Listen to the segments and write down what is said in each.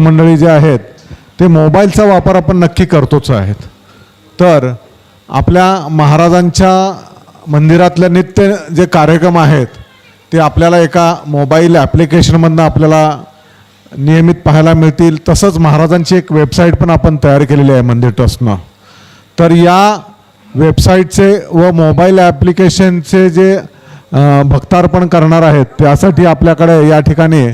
मंडळी जे आहेत ते मोबाईलचा वापर आपण नक्की करतोच आहेत. तर आपल्या महाराजांच्या मंदिरातले नित्य जे कार्यक्रम आहेत ते आपल्याला एका मोबाईल ॲप्लिकेशनमधनं आपल्याला नियमित पाहायला मिळतील. तसंच महाराजांची एक वेबसाईट पण आपण तयार केलेली आहे मंदिर ट्रस्टनं. तर या वेबसाईटचे व मोबाईल ॲप्लिकेशनचे जे भक्तार्पण करणार आहेत त्यासाठी आपल्याकडे या ठिकाणी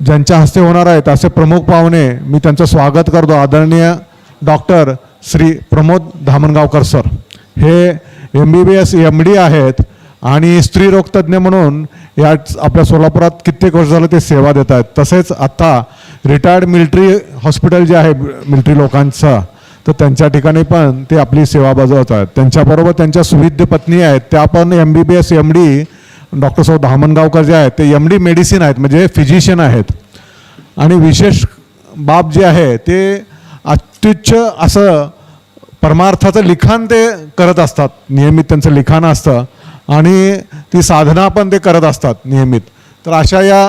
ज्यांच्या हस्ते होणार आहेत असे प्रमुख पाहुणे मी त्यांचं स्वागत करतो. आदरणीय डॉक्टर श्री प्रमोद धामणगावकर सर. हे M B B S M D आहेत आणि स्त्रीरोगतज्ञ म्हणून या आपल्या सोलापुरात कित्येक वर्ष झालं ते सेवा देत आहेत. तसेच आत्ता रिटायर्ड मिलिटरी हॉस्पिटल जे आहे मिलिटरी लोकांचं तर त्यांच्या ठिकाणी पण ते आपली सेवा बजावत आहेत. त्यांच्याबरोबर त्यांच्या सुविद्य पत्नी आहेत. त्या पण M B B S M D doctor साहेब धामणगावकर जे आहेत ते एम डी मेडिसिन आहेत म्हणजे फिजिशियन आहेत. आणि विशेष बाब जे आहे ते अत्युच्च असं परमार्थाचं लिखाण ते करत असतात. नियमित त्यांचं लिखाण असतं. आणि ती साधना पण ते करत असतात नियमित. तर अशा या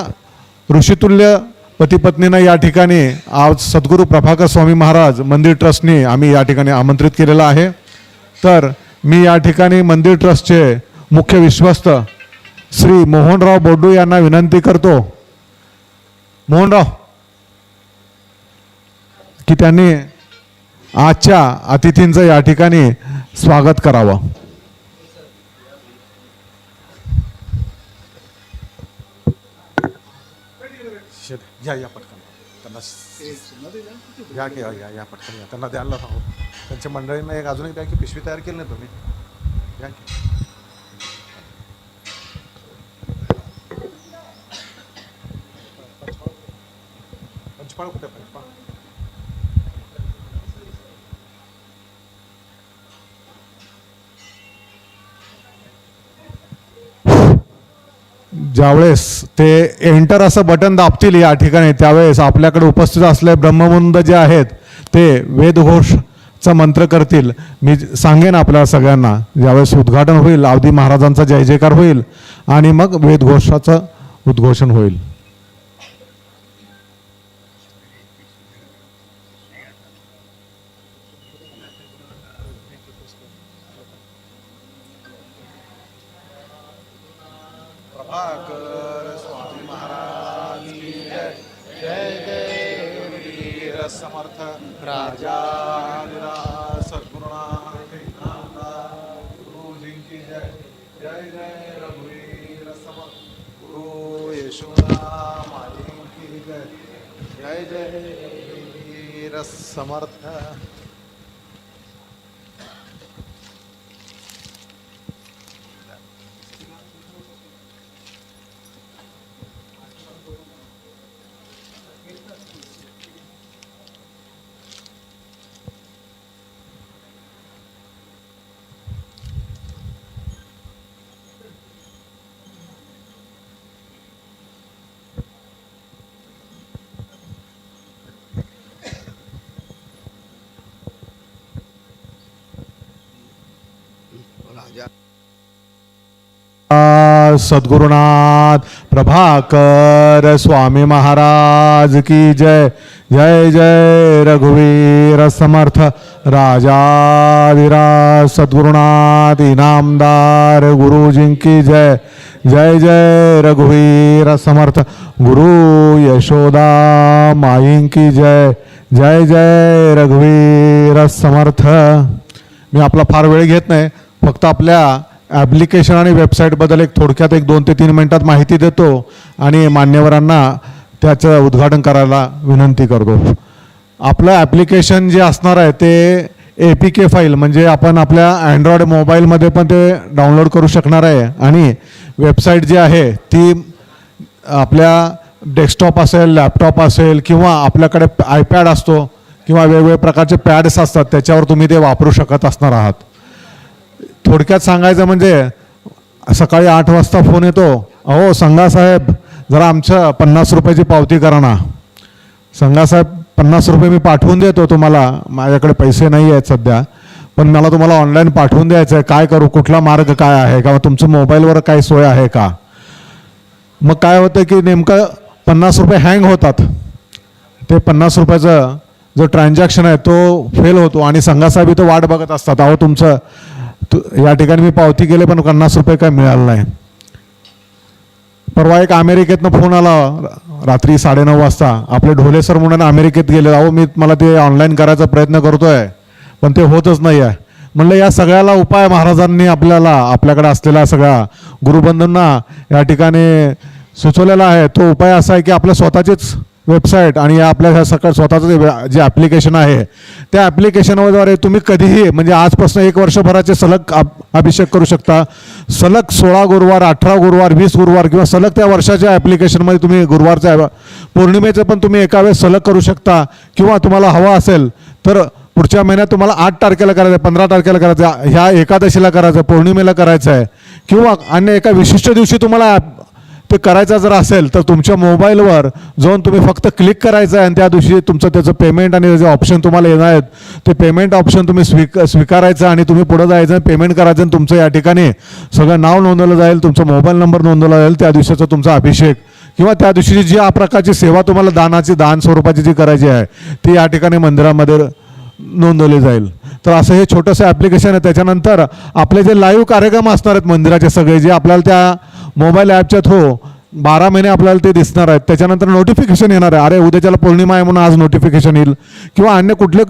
ऋषितुल्य पतीपत्नींना या ठिकाणी आज सद्गुरू प्रभाकर स्वामी महाराज मंदिर ट्रस्टने आम्ही या ठिकाणी आमंत्रित केलेलं आहे. तर मी या ठिकाणी मंदिर ट्रस्टचे मुख्य विश्वस्त श्री मोहनराव बोडू यांना विनंती करतो. मोहनराव की त्यांनी आजच्या अतिथींचं या ठिकाणी स्वागत करावं. या या पटकन. त्यांना या की या या पटकन या. त्यांना द्यायला सांगू त्यांच्या मंडळींना एक अजून एक द्या की पिशवी तयार केली नाही तुम्ही? या की. पंचपाळ कुठे पंचपाळ ज्यावेळेस ते एंटर असं बटन दाबतील या ठिकाणी त्यावेळेस आपल्याकडे उपस्थित असले ब्रह्ममुंद जे आहेत ते वेदघोषचा मंत्र करतील. मी सांगेन आपल्या सगळ्यांना ज्यावेळेस उद्घाटन होईल अवधी महाराजांचा जय जयकार होईल आणि मग वेदघोषाचं उद्घोषण होईल. प्रभाकर स्वामी महाराज की जय। जय जय समर्थ राजा सद्गुरुनाथ गुरुजी की जय। जय जय रघुवीर समर्थ। गुरु यशोदा माजी की जय। जय जय वीर समर्थ। सद्गुरुनाथ प्रभाकर स्वामी महाराज की जय। जय जय रघुवीर समर्थ राजाधिराज सद्गुरुनाथ इनामदार गुरुजींकी जय। जय जय रघुवीर समर्थ गुरु यशोदा माईं की जय। जय जय रघुवीर समर्थ। मी आपला फार वेळ घेत नाही फक्त आपल्या ॲप्लिकेशन आणि वेबसाईटबद्दल एक थोडक्यात एक दोन ते तीन मिनटात माहिती देतो आणि मान्यवरांना त्याचं उद्घाटन करायला विनंती करतो. आपलं ॲप्लिकेशन जे असणार आहे ते ए पी के फाईल म्हणजे आपण आपल्या अँड्रॉइड मोबाईलमध्ये पण ते डाउनलोड करू शकणार आहे. आणि वेबसाईट जी आहे ती आपल्या डेस्कटॉप असेल लॅपटॉप असेल किंवा आपल्याकडे आयपॅड असतो किंवा वेगवेगळ्या प्रकारचे पॅड्स असतात त्याच्यावर तुम्ही ते वापरू शकत असणार आहात. थोडक्यात सांगायचं म्हणजे सकाळी आठ वाजता फोन येतो. अहो संघासाहेब जरा आमच्या पन्नास रुपयाची पावती करा ना. संघासाहेब पन्नास रुपये मी पाठवून देतो तुम्हाला. माझ्याकडे पैसे नाही आहेत सध्या. पण मला तुम्हाला ऑनलाईन पाठवून द्यायचं आहे. काय करू? कुठला मार्ग काय आहे? का तुमचं मोबाईलवर काय सोय आहे का? मग काय होतं की नेमकं पन्नास रुपये हँग होतात. ते पन्नास रुपयाचं जो ट्रान्झॅक्शन आहे तो फेल होतो. आणि संघासाहेब इथं वाट बघत असतात. अहो तुमचं या ठिकाणी मी पावती केले पण पन्नास रुपये काय मिळालं नाही. परवा एक अमेरिकेतनं फोन आला रात्री साडेनऊ वाजता. आपले ढोले सर म्हणून अमेरिकेत गेले अहो मी मला ते ऑनलाईन करायचा प्रयत्न करतोय पण ते होतच नाही आहे म्हणलं या सगळ्याला उपाय महाराजांनी आपल्याला आपल्याकडे असलेला सगळ्या गुरुबंधूंना या ठिकाणी सुचवलेला आहे. तो उपाय असा आहे की आपल्या स्वतःचेच वेबसाईट आणि या आपल्या ह्या सकाळ स्वतःचं जे जे ॲप्लिकेशन आहे त्या ॲप्लिकेशनद्वारे तुम्ही कधीही म्हणजे आजपासून एक वर्षभराचे सलग अभ- अभिषेक करू शकता. सलग सोळा गुरुवार अठरा गुरुवार वीस गुरुवार किंवा सलग त्या वर्षाच्या ॲप्लिकेशनमध्ये तुम्ही गुरुवारच्या पौर्णिमेचं पण तुम्ही एका वेळेस सलग करू शकता. किंवा तुम्हाला हवं असेल तर पुढच्या महिन्यात तुम्हाला आठ तारखेला करायचं आहे पंधरा तारखेला करायचं ह्या एकादशीला करायचं आहे पौर्णिमेला करायचं आहे. किंवा अन्य एका विशिष्ट दिवशी तुम्हाला ते करायचं जर असेल तर तुमच्या मोबाईलवर जाऊन तुम्ही फक्त क्लिक करायचं आहे आणि त्या दिवशी तुमचं त्याचं पेमेंट आणि जे ऑप्शन तुम्हाला येणार आहेत ते पेमेंट ऑप्शन तुम्ही स्वीक स्वीकारायचं आणि तुम्ही पुढं जायचं पेमेंट करायचं आणि तुमचं या ठिकाणी सगळं नाव नोंदवलं जाईल तुमचा मोबाईल नंबर नोंदवला जाईल त्या दिवशीचा तुमचा अभिषेक. किंवा त्या दिवशी जी या प्रकारची सेवा तुम्हाला दानाची दान स्वरूपाची जी करायची आहे ती या ठिकाणी मंदिरामध्ये नोंदवली जाईल. तर असं हे छोटंसं ॲप्लिकेशन आहे. त्याच्यानंतर आपले जे लाईव्ह कार्यक्रम असणार आहेत मंदिराचे सगळे जे आपल्याला त्या मोबाईल ॲपच्या थ्रू बारा महिने आपल्याला ते दिसणार आहेत. त्याच्यानंतर नोटिफिकेशन येणार आहे. अरे उद्याच्याला पौर्णिमा आहे म्हणून आज नोटिफिकेशन येईल. किंवा अन्य कुठले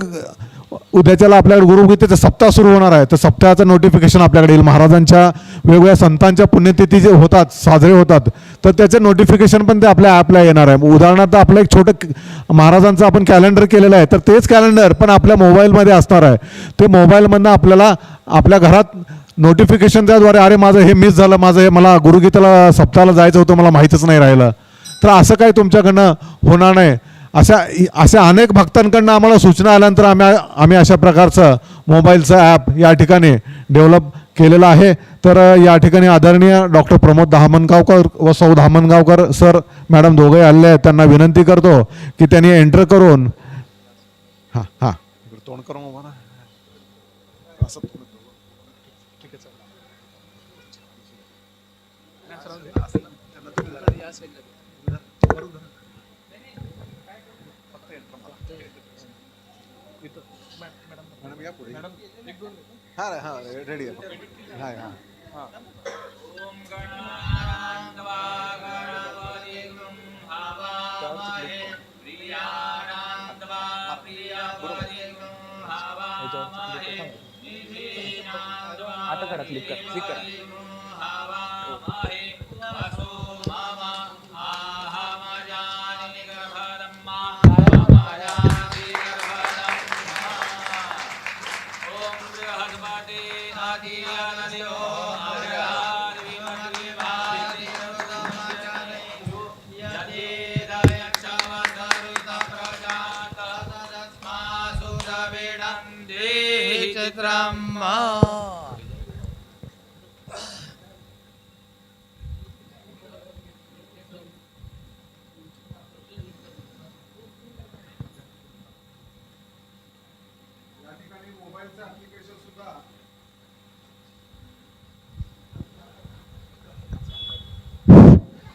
उद्याच्याला आपल्याकडे गुरुगीतेचा सप्ताह सुरू होणार आहे. तर सप्ताहाचं नोटिफिकेशन आपल्याकडे येईल. महाराजांच्या वेगवेगळ्या संतांच्या पुण्यतिथी जे होतात साजरे होतात तर त्याचे नोटिफिकेशन पण ते आपल्या ॲपला येणार आहे. उदाहरणार्थ आपलं एक छोटं महाराजांचं आपण कॅलेंडर केलेलं आहे तर तेच कॅलेंडर पण आपल्या मोबाईलमध्ये असणार आहे. ते मोबाईलमधनं आपल्याला आपल्या घरात नोटिफिकेशन त्याद्वारे अरे माझं हे मिस झालं माझं हे मला गुरुगीताला सप्ताहाला जायचं होतं मला माहीतच नाही राहिलं. तर असं काही तुमच्याकडनं होणार नाही. अशा अशा अनेक भक्तांकडनं आम्हाला सूचना आल्यानंतर आम्ही आम्ही अशा प्रकारचं मोबाईलचं ॲप या ठिकाणी डेव्हलप केलेलं आहे. तर या ठिकाणी आदरणीय डॉक्टर प्रमोद धामणगावकर व सौ धामणगावकर सर मॅडम दोघे आले आहेत. त्यांना विनंती करतो की त्यांनी एंटर करून हां हां. तोंड करून उभा असं थोडं- ठीक आहे, चालेल. हा हा रेडी आहे हाय हां आता करा क्लिक करा क्लिक करा ब्रह्मा।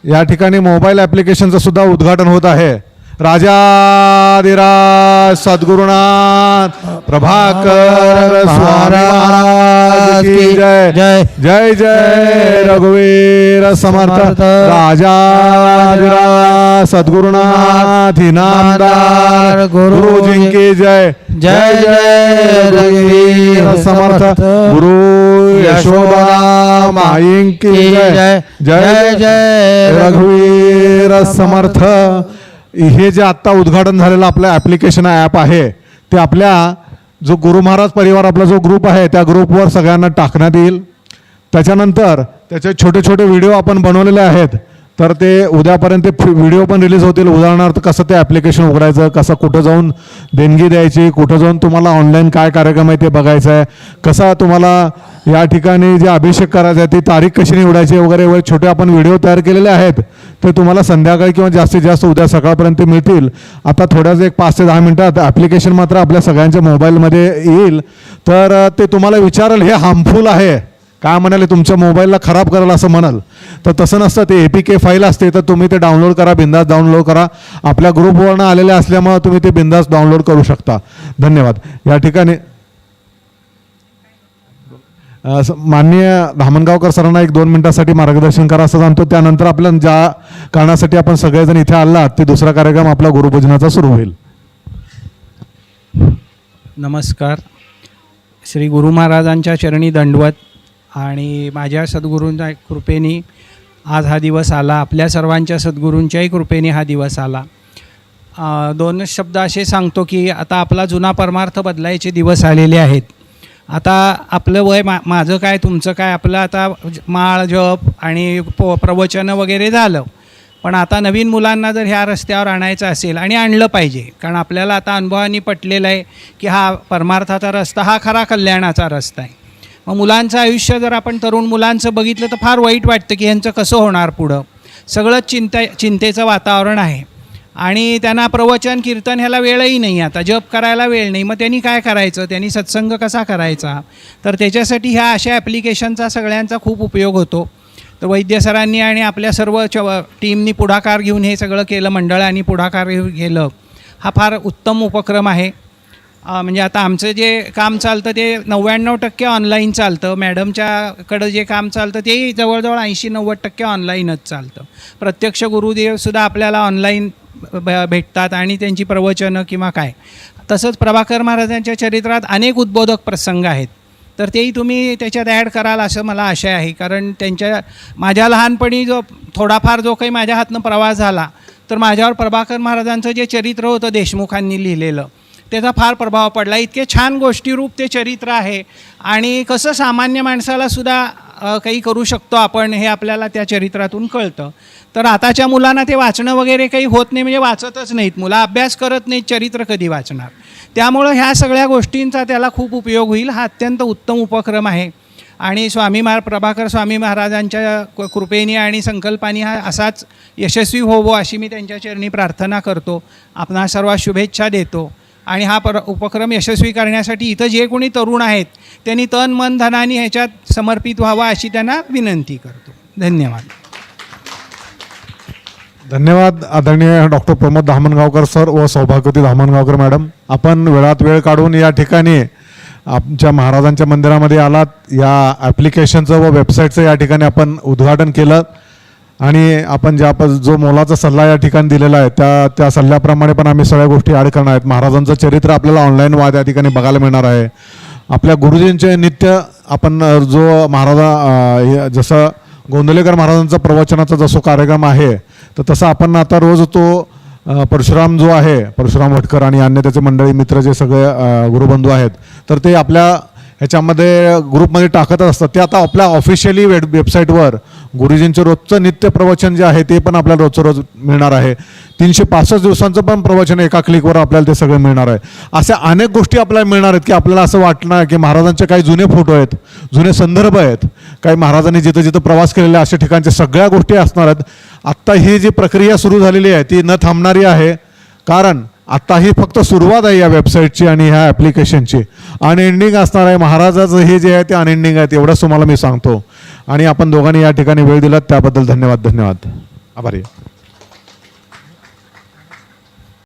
या ठिकाणी मोबाईल ॲप्लिकेशनचं सुद्धा उद्घाटन होत आहे. राजाधिराज सद्गुरुनाथ प्रभाकर स्वामी जय जय. जय जय रघुवीर समर्थ समर्थ. राजाधिराज सद्गुरुनाथ इनामदार गुरु गुरुजी की जय जय जय रघुवीर समर्थ समर्थ. गुरु यशोदा माईं की जय जय जय रघुवीर समर्थ हे जे आत्ता उद्घाटन झालेलं आपलं ॲप्लिकेशन ॲप आहे ते आपल्या जो गुरु महाराज परिवार आपला जो ग्रुप आहे त्या ग्रुपवर सगळ्यांना टाकण्यात येईल. त्याच्यानंतर त्याचे छोटे छोटे व्हिडिओ आपण बनवलेले आहेत. तर ते उद्यापर्यंत व्हिडिओ पण रिलीज होतील. उदाहरणार्थ कसं ते ॲप्लिकेशन उघडायचं कसं कुठं जाऊन देणगी द्यायची कुठं जाऊन तुम्हाला ऑनलाईन काय कार्यक्रम आहे ते बघायचं आहे कसा तुम्हाला या ठिकाणी जे अभिषेक करायचा आहे ती तारीख कशी निवडायची वगैरे वगैरे छोटे आपण व्हिडिओ तयार केलेले आहेत ते तुम्हाला संध्याकाळी किंवा जास्तीत जास्त उद्या सकाळपर्यंत मिळतील. आता थोड्याच एक पाच ते दहा मिनटात ॲप्लिकेशन मात्र आपल्या सगळ्यांच्या मोबाईलमध्ये येईल. तर ते तुम्हाला विचारेल हे हार्मफुल आहे. काय म्हणाले तुमच्या मोबाईलला खराब करायला असं म्हणाल? तर तसं नसतं ते ए पी के फाईल असते तर तुम्ही ते डाउनलोड करा बिंदास डाउनलोड करा. आपल्या ग्रुपवरनं आलेले असल्यामुळं तुम्ही ते बिंदास डाउनलोड करू शकता. धन्यवाद. या ठिकाणी माननीय धामणगावकर सरांना एक दोन मिनिटासाठी मार्गदर्शन करा असं सांगतो. त्यानंतर आपल्या ज्या कारणासाठी आपण सगळेजण इथे आलात ते दुसरा कार्यक्रम आपला गुरुपूजनाचा सुरू होईल. नमस्कार. श्री गुरु महाराजांच्या चरणी दंडवत आणि माझ्या सद्गुरूंच्या कृपेने आज हा दिवस आला. आपल्या सर्वांच्या सद्गुरूंच्याही कृपेने हा दिवस आला. दोनच शब्द असे सांगतो की आता आपला जुना परमार्थ बदलायचे दिवस आलेले आहेत. आता आपलं वय मा माझं काय तुमचं काय आपलं आता माळ जप आणि प प्रवचनं वगैरे झालं. पण आता नवीन मुलांना जर ह्या रस्त्यावर आणायचं असेल आणि आणलं पाहिजे कारण आपल्याला आता अनुभवाने पटलेलं आहे की हा परमार्थाचा रस्ता हा खरा कल्याणाचा रस्ता आहे. मग मुलांचं आयुष्य जर आपण तरुण मुलांचं बघितलं तर फार वाईट वाटतं की ह्यांचं कसं होणार पुढं. सगळंच चिंता चिंतेचं वातावरण आहे. आणि त्यांना प्रवचन कीर्तन ह्याला वेळही नाही आता. जप करायला वेळ नाही. मग त्यांनी काय करायचं? त्यांनी सत्संग कसा करायचा? तर त्याच्यासाठी ह्या अशा ॲप्लिकेशनचा सगळ्यांचा खूप उपयोग होतो. तर वैद्य सरांनी आणि आपल्या सर्व च टीमनी पुढाकार घेऊन हे सगळं केलं मंडळांनी पुढाकार घेऊन केलं हा फार उत्तम उपक्रम आहे. म्हणजे आता आमचं जे काम चालतं ते नव्याण्णव टक्के ऑनलाईन चालतं. मॅडमच्याकडं जे काम चालतं तेही जवळजवळ ऐंशी नव्वद टक्के ऑनलाईनच चालतं. प्रत्यक्ष गुरुदेवसुद्धा आपल्याला ऑनलाईन भेटतात आणि त्यांची प्रवचनं किंवा काय. तसंच प्रभाकर महाराजांच्या चरित्रात अनेक उद्बोधक प्रसंग आहेत. तर तेही तुम्ही त्याच्यात ॲड कराल असं मला आशा आहे. कारण त्यांच्या माझ्या लहानपणी जो थोडाफार जो काही माझ्या हातनं प्रवास झाला तर माझ्यावर प्रभाकर महाराजांचं जे चरित्र होतं देशमुखांनी लिहिलेलं त्याचा फार प्रभाव पडला. इतके छान गोष्टीरूप ते चरित्र आहे. आणि कसं सामान्य माणसाला सुद्धा काही करू शकतो आपण हे आपल्याला त्या चरित्रातून कळतं. तर आताच्या मुलांना ते वाचणं वगैरे काही होत नाही म्हणजे वाचतच नाहीत. मुलं अभ्यास करत नाहीत चरित्र कधी वाचणार? त्यामुळं ह्या सगळ्या गोष्टींचा त्याला खूप उपयोग होईल. हा अत्यंत उत्तम उपक्रम आहे. आणि स्वामी महा प्रभाकर स्वामी महाराजांच्या कृपेने आणि संकल्पाने हा असाच यशस्वी होवो अशी मी त्यांच्या चरणी प्रार्थना करतो. आपणा सर्व शुभेच्छा देतो. आणि हा पर उपक्रम यशस्वी करण्यासाठी इथं जे कोणी तरुण आहेत त्यांनी तन मन धनाने ह्याच्यात समर्पित व्हावा अशी त्यांना विनंती करतो. धन्यवाद. धन्यवाद आदरणीय डॉक्टर प्रमोद धामणगावकर सर व सौभाग्यवती धामणगावकर मॅडम. आपण वेळात वेळ काढून या ठिकाणी आमच्या महाराजांच्या मंदिरामध्ये आलात. या ॲप्लिकेशनचं व वेबसाईटचं या ठिकाणी आपण उद्घाटन केलं. आणि आपण ज्या जो मोलाचा सल्ला या ठिकाणी दिलेला आहे त्या त्या सल्ल्याप्रमाणे पण आम्ही सगळ्या गोष्टी ॲड करणार आहेत. महाराजांचं चरित्र आपल्याला ऑनलाईन वाद या ठिकाणी बघायला मिळणार आहे. आपल्या गुरुजींचे नित्य आपण जो महाराजा जसं गोंदलेकर महाराजांचा प्रवचनाचा जसं कार्यक्रम आहे तर तसं आपण आता रोज तो परशुराम जो आहे परशुराम भटकर आणि अन्य त्याचे मंडळी मित्र जे सगळे गुरुबंधू आहेत तर ते आपल्या ह्याच्यामध्ये ग्रुपमध्ये टाकतच असतात. ते आता आपल्या ऑफिशियली वेब वेबसाईटवर गुरुजींचं रोजचं नित्य प्रवचन जे आहे ते पण आपल्याला रोजचं रोज मिळणार आहे. तीनशे पासष्ट दिवसांचं पण प्रवचन एका क्लिकवर आपल्याला ते सगळं मिळणार आहे. अशा अनेक गोष्टी आपल्याला मिळणार आहेत की आपल्याला असं वाटणार की महाराजांचे काही जुने फोटो आहेत जुने संदर्भ आहेत काही महाराजांनी जिथं जिथं प्रवास केलेले अशा ठिकाणच्या सगळ्या गोष्टी असणार आहेत. आत्ता ही जी प्रक्रिया सुरू झालेली आहे ती न थांबणारी आहे. कारण आत्ता ही फक्त सुरुवात आहे या वेबसाईटची आणि ह्या ॲप्लिकेशनची अनएंडिंग असणार आहे. महाराजाचं हे जे आहे ते अनएंडिंग आहे एवढंच तुम्हाला मी सांगतो. आणि आपण दोघांनी या ठिकाणी वेळ दिलात त्याबद्दल धन्यवाद धन्यवाद. आभारी